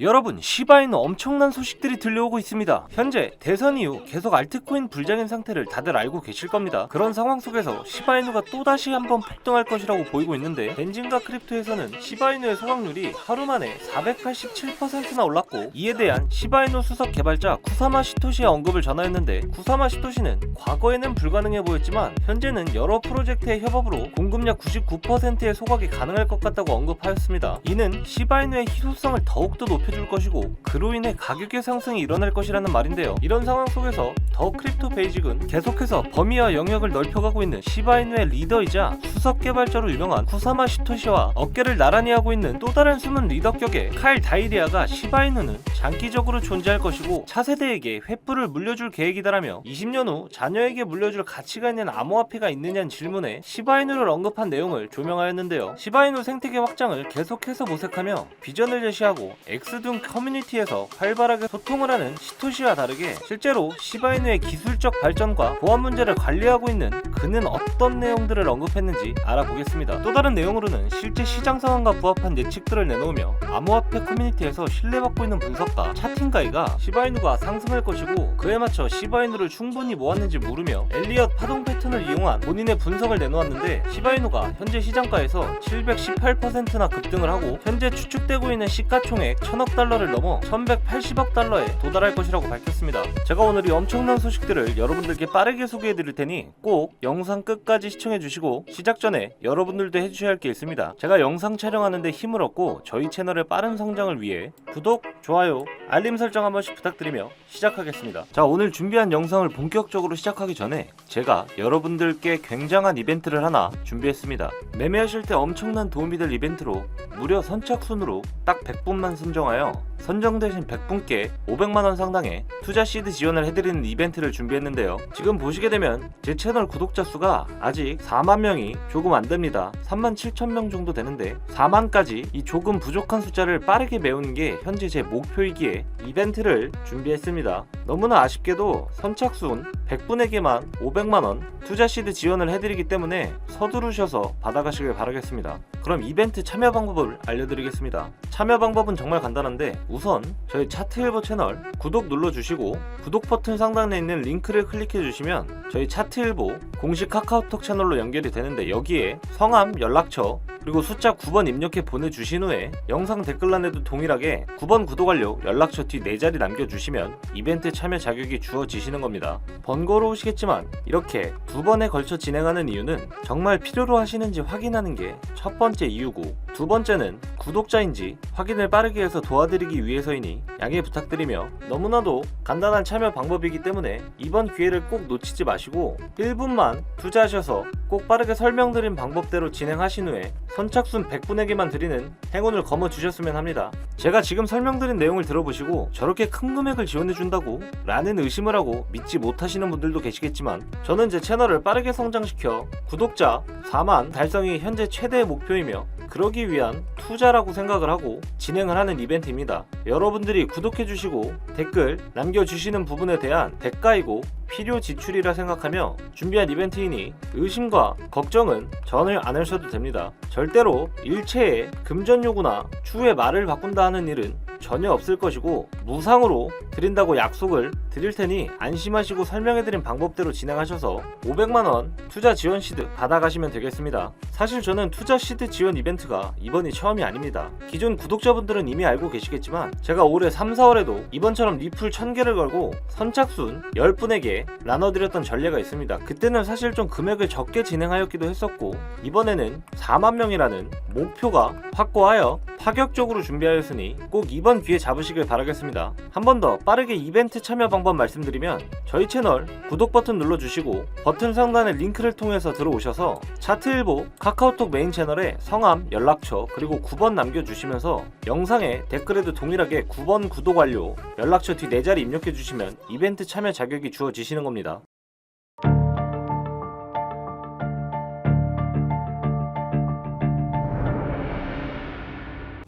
여러분 시바이는 엄청난 소식들이 들려오고 있습니다. 현재 대선 이후 계속 알트코인 불장인 상태를 다들 알고 계실 겁니다. 그런 상황 속에서 시바이누가 또다시 한번 폭등할 것이라고 보이고 있는데 벤진과 크립토에서는 시바이누의 소각률이 하루 만에 487%나 올랐고 이에 대한 시바이누 수석 개발자 쿠사마 시토시의 언급을 전하였는데 쿠사마 시토시는 과거에는 불가능해 보였지만 현재는 여러 프로젝트의 협업으로 공급량 99%의 소각이 가능할 것 같다고 언급하였습니다. 이는 시바이누의 희소성을 더욱더 높 여줄 것이고 그로 인해 가격의 상승이 일어날 것이라는 말인데요. 이런 상황 속에서 더 크립토 베이직은 계속해서 범위와 영역을 넓혀가고 있는 시바이누의 리더이자 수석 개발자로 유명한 쿠사마 시토시와 어깨를 나란히 하고 있는 또 다른 숨은 리더격의 칼 다이리아가 시바이누는 장기적으로 존재할 것이고 차세대에게 횃불을 물려줄 계획이다라며 20년 후 자녀에게 물려줄 가치가 있는 암호화폐가 있느냐는 질문에 시바이누를 언급한 내용을 조명하였는데요. 시바이누 생태계 확장을 계속해서 모색하며 비전을 제시하고 엑스둔 커뮤니티에서 활발하게 소통을 하는 시토시와 다르게 실제로 시바이누의 기술적 발전과 보안 문제를 관리하고 있는 그는 어떤 내용들을 언급했는지 알아보겠습니다. 또 다른 내용으로는 실제 시장 상황과 부합한 예측들을 내놓으며 암호화폐 커뮤니티에서 신뢰받고 있는 분석가 차팅가이가 시바이누가 상승할 것이고 그에 맞춰 시바이누를 충분히 모았는지 물으며 엘리엇 파동 패턴을 이용한 본인의 분석을 내놓았는데 시바이누가 현재 시장가에서 718%나 급등을 하고 현재 추측되고 있는 시가총액 1000억 달러를 넘어 1180억 달러에 도달할 것이라고 밝혔습니다. 제가 오늘 이 엄청난 소식들을 여러분들께 빠르게 소개해 드릴 테니 꼭 영상 끝까지 시청해 주시고 시작 전에 여러분들도 해주셔야 할 게 있습니다. 제가 영상 촬영하는데 힘을 얻고 저희 채널의 빠른 성장을 위해 구독, 좋아요, 알림 설정 한 번씩 부탁드리며 시작하겠습니다. 자, 오늘 준비한 영상을 본격적으로 시작하기 전에 제가 여러분들께 굉장한 이벤트를 하나 준비했습니다. 매매하실 때 엄청난 도움이 될 이벤트로 무려 선착순으로 딱 100분만 선정 하여 선정되신 100분께 500만원 상당의 투자 시드 지원을 해드리는 이벤트를 준비했는데요. 지금 보시게 되면 제 채널 구독자 수가 아직 4만 명이 조금 안 됩니다. 3만 7천 명 정도 되는데 4만까지 이 조금 부족한 숫자를 빠르게 메우는 게 현재 제 목표이기에 이벤트를 준비했습니다. 너무나 아쉽게도 선착순 100분에게만 500만원 투자 시드 지원을 해드리기 때문에 서두르셔서 받아가시길 바라겠습니다. 그럼 이벤트 참여 방법을 알려드리겠습니다. 참여 방법은 정말 간단한데 우선 저희 차트일보 채널 구독 눌러주시고 구독 버튼 상단에 있는 링크를 클릭해 주시면 저희 차트일보 공식 카카오톡 채널로 연결이 되는데 여기에 성함, 연락처 그리고 숫자 9번 입력해 보내주신 후에 영상 댓글란에도 동일하게 9번 구독 완료 연락처 뒤 4자리 남겨주시면 이벤트 참여 자격이 주어지시는 겁니다. 번거로우시겠지만 이렇게 두 번에 걸쳐 진행하는 이유는 정말 필요로 하시는지 확인하는 게 첫 번째 이유고 두 번째는 구독자인지 확인을 빠르게 해서 도와드리기 위해서이니 양해 부탁드리며 너무나도 간단한 참여 방법이기 때문에 이번 기회를 꼭 놓치지 마시고 1분만 투자하셔서 꼭 빠르게 설명드린 방법대로 진행하신 후에 선착순 100분에게만 드리는 행운을 거머 주셨으면 합니다. 제가 지금 설명드린 내용을 들어보시고 저렇게 큰 금액을 지원해준다고? 라는 의심을 하고 믿지 못하시는 분들도 계시겠지만 저는 제 채널을 빠르게 성장시켜 구독자 4만 달성이 현재 최대의 목표이며 그러기 위한 투자라고 생각을 하고 진행을 하는 이벤트입니다. 여러분들이 구독해주시고 댓글 남겨주시는 부분에 대한 대가이고 필요 지출이라 생각하며 준비한 이벤트이니 의심과 걱정은 전혀 안 하셔도 됩니다. 절대로 일체의 금전 요구나 추후에 말을 바꾼다 하는 일은 전혀 없을 것이고 무상으로 드린다고 약속을 드릴 테니 안심하시고 설명해드린 방법대로 진행하셔서 500만원 투자 지원 시드 받아가시면 되겠습니다. 사실 저는 투자 시드 지원 이벤트가 이번이 처음이 아닙니다. 기존 구독자분들은 이미 알고 계시겠지만 제가 올해 3, 4월에도 이번처럼 리플 1000개를 걸고 선착순 10분에게 나눠드렸던 전례가 있습니다. 그때는 사실 좀 금액을 적게 진행하였기도 했었고 이번에는 4만 명이라는 목표가 확고하여 파격적으로 준비하였으니 꼭 이번 기회 잡으시길 바라겠습니다. 한 번 더 빠르게 이벤트 참여 방법 말씀드리면 저희 채널 구독 버튼 눌러주시고 버튼 상단의 링크를 통해서 들어오셔서 차트 일보 카카오톡 메인 채널에 성함, 연락처 그리고 9번 남겨주시면서 영상에 댓글에도 동일하게 9번 구독 완료 연락처 뒤 4자리 입력해 주시면 이벤트 참여 자격이 주어지시는 겁니다.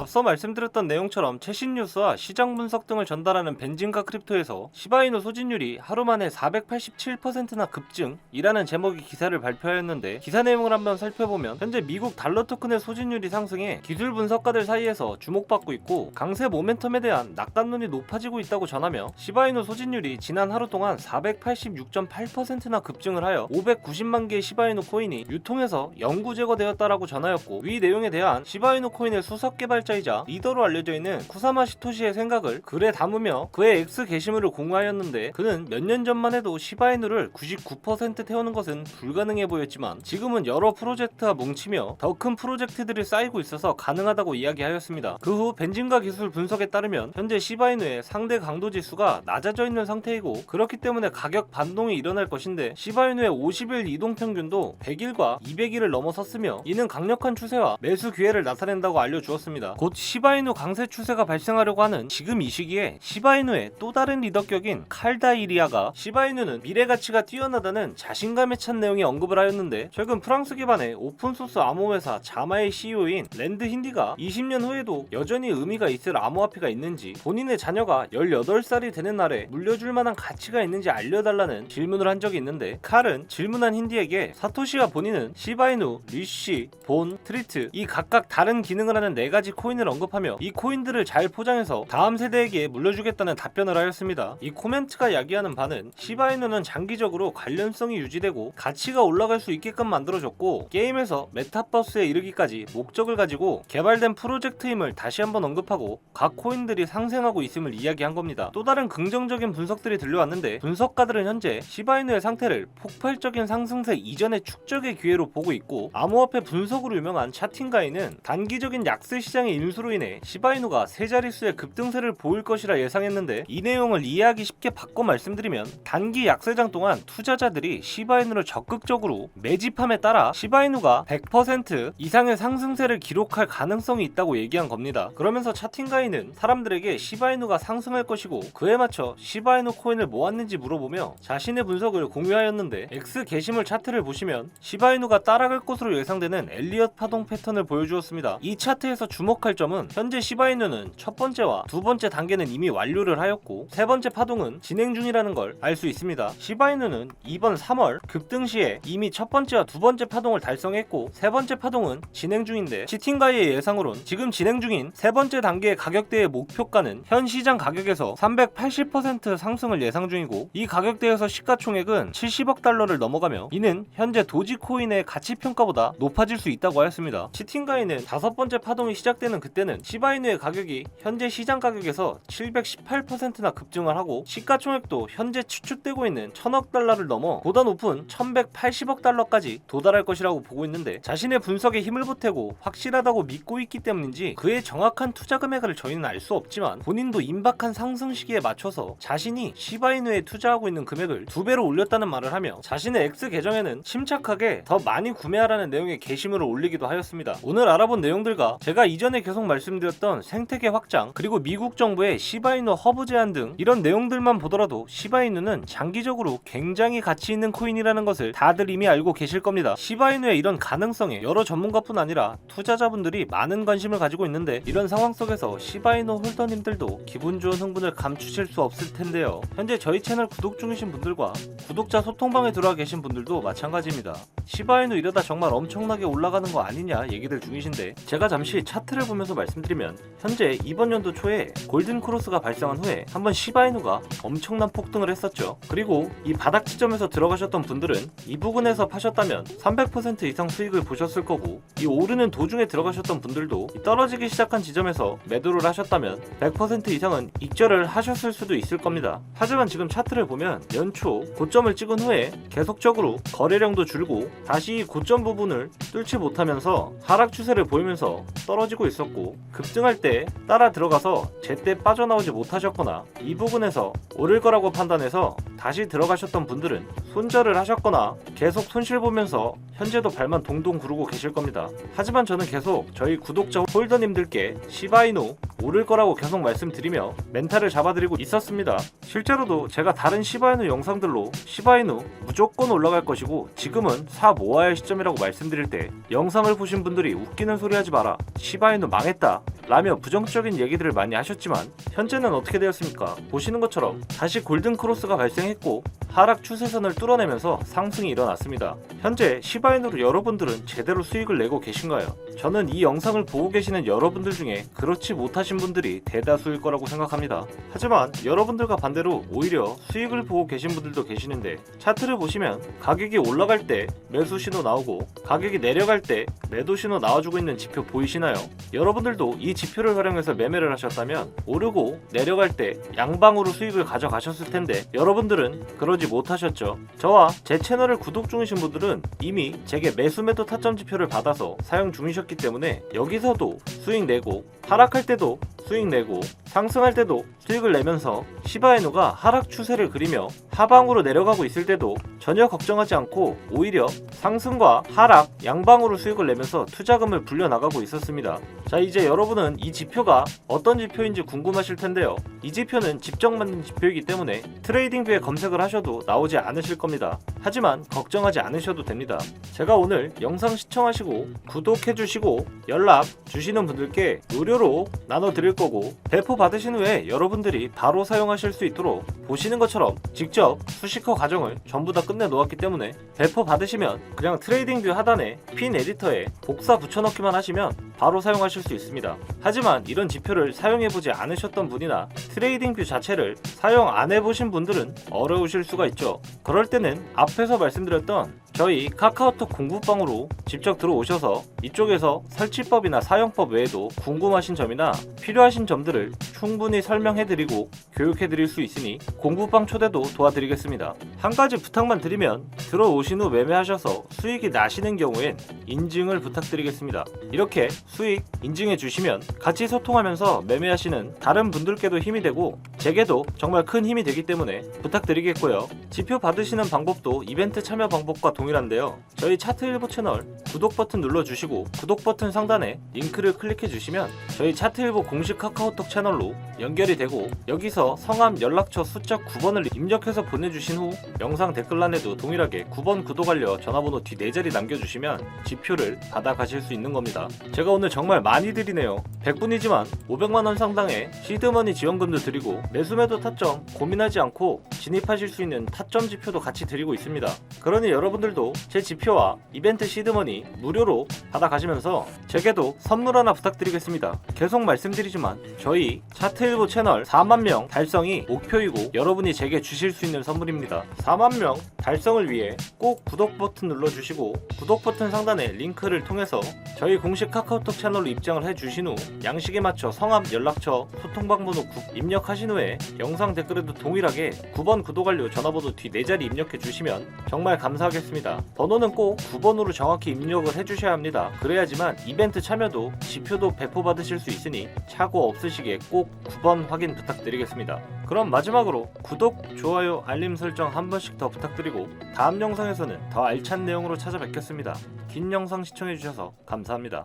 앞서 말씀드렸던 내용처럼 최신 뉴스와 시장 분석 등을 전달하는 벤진과 크립토에서 시바이누 소진율이 하루 만에 487%나 급증이라는 제목의 기사를 발표하였는데 기사 내용을 한번 살펴보면 현재 미국 달러 토큰의 소진율이 상승해 기술 분석가들 사이에서 주목받고 있고 강세 모멘텀에 대한 낙관론이 높아지고 있다고 전하며 시바이누 소진율이 지난 하루 동안 486.8%나 급증을 하여 590만 개의 시바이누 코인이 유통해서 영구 제거되었다라고 전하였고 위 내용에 대한 시바이누 코인의 수석 개발자 이자 리더로 알려져 있는 쿠사마 시토시의 생각을 글에 담으며 그의 X 게시물을 공유하였는데 그는 몇 년 전만 해도 시바이누를 99% 태우는 것은 불가능해 보였지만 지금은 여러 프로젝트와 뭉치며 더 큰 프로젝트들이 쌓이고 있어서 가능하다고 이야기하였습니다. 그 후 벤진과 기술 분석에 따르면 현재 시바이누의 상대 강도 지수가 낮아져 있는 상태이고 그렇기 때문에 가격 반동이 일어날 것인데 시바이누의 50일 이동 평균도 100일과 200일을 넘어섰으며 이는 강력한 추세와 매수 기회를 나타낸다고 알려주었습니다. 곧 시바이누 강세 추세가 발생하려고 하는 지금 이 시기에 시바이누의 또 다른 리더격인 칼다이리아가 시바이누는 미래 가치가 뛰어나다는 자신감에 찬 내용의 언급을 하였는데 최근 프랑스 기반의 오픈소스 암호 회사 자마의 CEO인 랜드 힌디가 20년 후에도 여전히 의미가 있을 암호화폐가 있는지 본인의 자녀가 18살이 되는 날에 물려줄 만한 가치가 있는지 알려달라는 질문을 한 적이 있는데 칼은 질문한 힌디에게 사토시와 본인은 시바이누, 리쉬, 본, 트리트 이 각각 다른 기능을 하는 네 가지 코인을 언급하며 이 코인들을 잘 포장해서 다음 세대에게 물려주겠다는 답변을 하였습니다. 이 코멘트가 야기하는 바는 시바이누는 장기적으로 관련성이 유지되고 가치가 올라갈 수 있게끔 만들어졌고 게임에서 메타버스에 이르기까지 목적을 가지고 개발된 프로젝트임을 다시 한번 언급하고 각 코인들이 상생하고 있음을 이야기한 겁니다. 또 다른 긍정적인 분석들이 들려왔는데 분석가들은 현재 시바이누의 상태를 폭발적인 상승세 이전의 축적의 기회로 보고 있고 암호화폐 분석으로 유명한 차팅가이는 단기적인 약세 시장의 인수로 인해 시바이누가 세 자릿수의 급등세를 보일 것이라 예상했는데 이 내용을 이해하기 쉽게 바꿔 말씀드리면 단기 약세장 동안 투자자들이 시바이누를 적극적으로 매집함에 따라 시바이누가 100% 이상의 상승세를 기록할 가능성이 있다고 얘기한 겁니다. 그러면서 차팅가이는 사람들에게 시바이누가 상승할 것이고 그에 맞춰 시바이누 코인을 모았는지 물어보며 자신의 분석을 공유하였는데 X 게시물 차트를 보시면 시바이누가 따라갈 것으로 예상되는 엘리엇 파동 패턴을 보여주었습니다. 이 차트에서 주목할 점은 현재 시바이누는 첫 번째와 두 번째 단계는 이미 완료를 하였고 세 번째 파동은 진행 중이라는 걸 알 수 있습니다. 시바이누는 이번 3월 급등 시에 이미 첫 번째와 두 번째 파동을 달성했고 세 번째 파동은 진행 중인데 치팅가이의 예상으론 지금 진행 중인 세 번째 단계의 가격대의 목표가는 현 시장 가격에서 380% 상승을 예상 중이고 이 가격대에서 시가총액은 70억 달러를 넘어가며 이는 현재 도지코인의 가치 평가보다 높아질 수 있다고 하였습니다. 치팅가이는 다섯 번째 파동이 시작되는 그때는 시바이누의 가격이 현재 시장 가격에서 718%나 급증을 하고 시가총액도 현재 추측되고 있는 1000억 달러를 넘어 보다 높은 1180억 달러까지 도달할 것이라고 보고 있는데 자신의 분석에 힘을 보태고 확실하다고 믿고 있기 때문인지 그의 정확한 투자 금액을 저희는 알 수 없지만 본인도 임박한 상승 시기에 맞춰서 자신이 시바이누에 투자하고 있는 금액을 두 배로 올렸다는 말을 하며 자신의 X 계정에는 침착하게 더 많이 구매하라는 내용의 게시물을 올리기도 하였습니다. 오늘 알아본 내용들과 제가 이전에 계속 말씀드렸던 생태계 확장 그리고 미국 정부의 시바이누 허브 제한 등 이런 내용들만 보더라도 시바이누는 장기적으로 굉장히 가치 있는 코인이라는 것을 다들 이미 알고 계실 겁니다. 시바이누의 이런 가능성에 여러 전문가뿐 아니라 투자자분들이 많은 관심을 가지고 있는데 이런 상황 속에서 시바이누 홀더님들도 기분 좋은 흥분을 감추실 수 없을 텐데요. 현재 저희 채널 구독 중이신 분들과 구독자 소통방에 들어와 계신 분들도 마찬가지입니다. 시바이누 이러다 정말 엄청나게 올라가는 거 아니냐 얘기들 중이신데 제가 잠시 차트를 보면서 말씀드리면 현재 이번 연도 초에 골든 크로스가 발생한 후에 한번 시바이누가 엄청난 폭등을 했었죠. 그리고 이 바닥 지점에서 들어가셨던 분들은 이 부근에서 파셨다면 300% 이상 수익을 보셨을 거고 이 오르는 도중에 들어가셨던 분들도 이 떨어지기 시작한 지점에서 매도를 하셨다면 100% 이상은 익절을 하셨을 수도 있을 겁니다. 하지만 지금 차트를 보면 연초 고점을 찍은 후에 계속적으로 거래량도 줄고 다시 이 고점 부분을 뚫지 못하면서 하락 추세를 보이면서 떨어지고 있 었고 급등할 때 따라 들어가서 제때 빠져나오지 못하셨거나 이 부분에서 오를 거라고 판단해서 다시 들어가셨던 분들은 손절을 하셨거나 계속 손실 보면서 현재도 발만 동동 구르고 계실 겁니다. 하지만 저는 계속 저희 구독자 홀더님들께 시바이누 오를 거라고 계속 말씀드리며 멘탈을 잡아드리고 있었습니다. 실제로도 제가 다른 시바이누 영상들로 시바이누 무조건 올라갈 것이고 지금은 사 모아야 할 시점이라고 말씀드릴 때 영상을 보신 분들이 웃기는 소리 하지 마라 시바이누 망했다 라며 부정적인 얘기들을 많이 하셨지만 현재는 어떻게 되었습니까? 보시는 것처럼 다시 골든 크로스가 발생했고 하락 추세선을 뚫어내면서 상승이 일어났습니다. 현재 시바인으로 여러분들은 제대로 수익을 내고 계신가요? 저는 이 영상을 보고 계시는 여러분들 중에 그렇지 못하신 분들이 대다수일 거라고 생각합니다. 하지만 여러분들과 반대로 오히려 수익을 보고 계신 분들도 계시는데 차트를 보시면 가격이 올라갈 때 매수 신호 나오고 가격이 내려갈 때 매도 신호 나와주고 있는 지표 보이시나요? 여러분들도 이 지표를 활용해서 매매를 하셨다면 오르고 내려갈 때 양방으로 수익을 가져가셨을 텐데 여러분들은 그러지 못하셨죠. 저와 제 채널을 구독 중이신 분들은 이미 제게 매수 매도 타점 지표를 받아서 사용 중이셨기 때문에 여기서도 수익 내고 하락할 때도 수익 내고 상승할 때도 수익을 내면서 시바이누가 하락 추세를 그리며 하방으로 내려가고 있을 때도 전혀 걱정하지 않고 오히려 상승과 하락 양방으로 수익을 내면서 투자금을 불려나가고 있었습니다. 자 이제 여러분은 이 지표가 어떤 지표인지 궁금하실 텐데요. 이 지표는 집정 만든 지표이기 때문에 트레이딩뷰에 검색을 하셔도 나오지 않으실 겁니다. 하지만 걱정하지 않으셔도 됩니다. 제가 오늘 영상 시청하시고 구독해주시고 연락 주시는 분들께 무료로 나눠드릴 거고 배포 받으신 후에 여러분들이 바로 사용하실 수 있도록 보시는 것처럼 직접 수식어 과정을 전부 다 끝내 놓았기 때문에 배포 받으시면 그냥 트레이딩뷰 하단에 핀 에디터에 복사 붙여넣기만 하시면 바로 사용하실 수 있습니다. 하지만 이런 지표를 사용해보지 않으셨던 분이나 트레이딩뷰 자체를 사용 안 해보신 분들은 어려우실 수가 있죠. 그럴 때는 앞에서 말씀드렸던 저희 카카오톡 공부방으로 직접 들어오셔서 이쪽에서 설치법이나 사용법 외에도 궁금하신 점이나 필요하신 점들을 충분히 설명해드리고 교육해드릴 수 있으니 공부방 초대도 도와드리겠습니다. 한 가지 부탁만 드리면 들어오신 후 매매하셔서 수익이 나시는 경우엔 인증을 부탁드리겠습니다. 이렇게 수익 인증해 주시면 같이 소통하면서 매매하시는 다른 분들께도 힘이 되고 제게도 정말 큰 힘이 되기 때문에 부탁드리겠고요. 지표 받으시는 방법도 이벤트 참여 방법과 동일한데요. 저희 차트 일보 채널 구독 버튼 눌러주시고 구독 버튼 상단에 링크를 클릭해 주시면 저희 차트 일보 공식 카카오톡 채널로 연결이 되고 여기서 성함 연락처 숫자 9번을 입력해서 보내주신 후 영상 댓글란에도 동일하게 9번 구독 완료 전화번호 뒤 4자리 남겨주시면 지표를 받아가실 수 있는 겁니다. 제가 오늘 정말 많이 드리네요. 100분이지만 500만원 상당의 시드머니 지원금도 드리고 매수매도 타점 고민하지 않고 진입하실 수 있는 타점 지표도 같이 드리고 있습니다. 그러니 여러분들 도 제 지표와 이벤트 시드머니 무료로 받아가시면서 제게도 선물 하나 부탁드리겠습니다. 계속 말씀드리지만 저희 차트일보 채널 4만 명 달성이 목표이고 여러분이 제게 주실 수 있는 선물입니다. 4만 명 달성을 위해 꼭 구독 버튼 눌러주시고 구독 버튼 상단에 링크를 통해서 저희 공식 카카오톡 채널로 입장을 해주신 후 양식에 맞춰 성함, 연락처, 소통방번호 구- 입력하신 후에 영상 댓글에도 동일하게 9번 구독 완료 전화번호 뒤 4자리 입력해 주시면 정말 감사하겠습니다. 번호는 꼭 9번으로 정확히 입력을 해주셔야 합니다. 그래야지만 이벤트 참여도 지표도 배포받으실 수 있으니 착오 없으시게 꼭 9번 확인 부탁드리겠습니다. 그럼 마지막으로 구독, 좋아요, 알림 설정 한 번씩 더 부탁드리고 다음 영상에서는 더 알찬 내용으로 찾아뵙겠습니다. 긴 영상 시청해주셔서 감사합니다.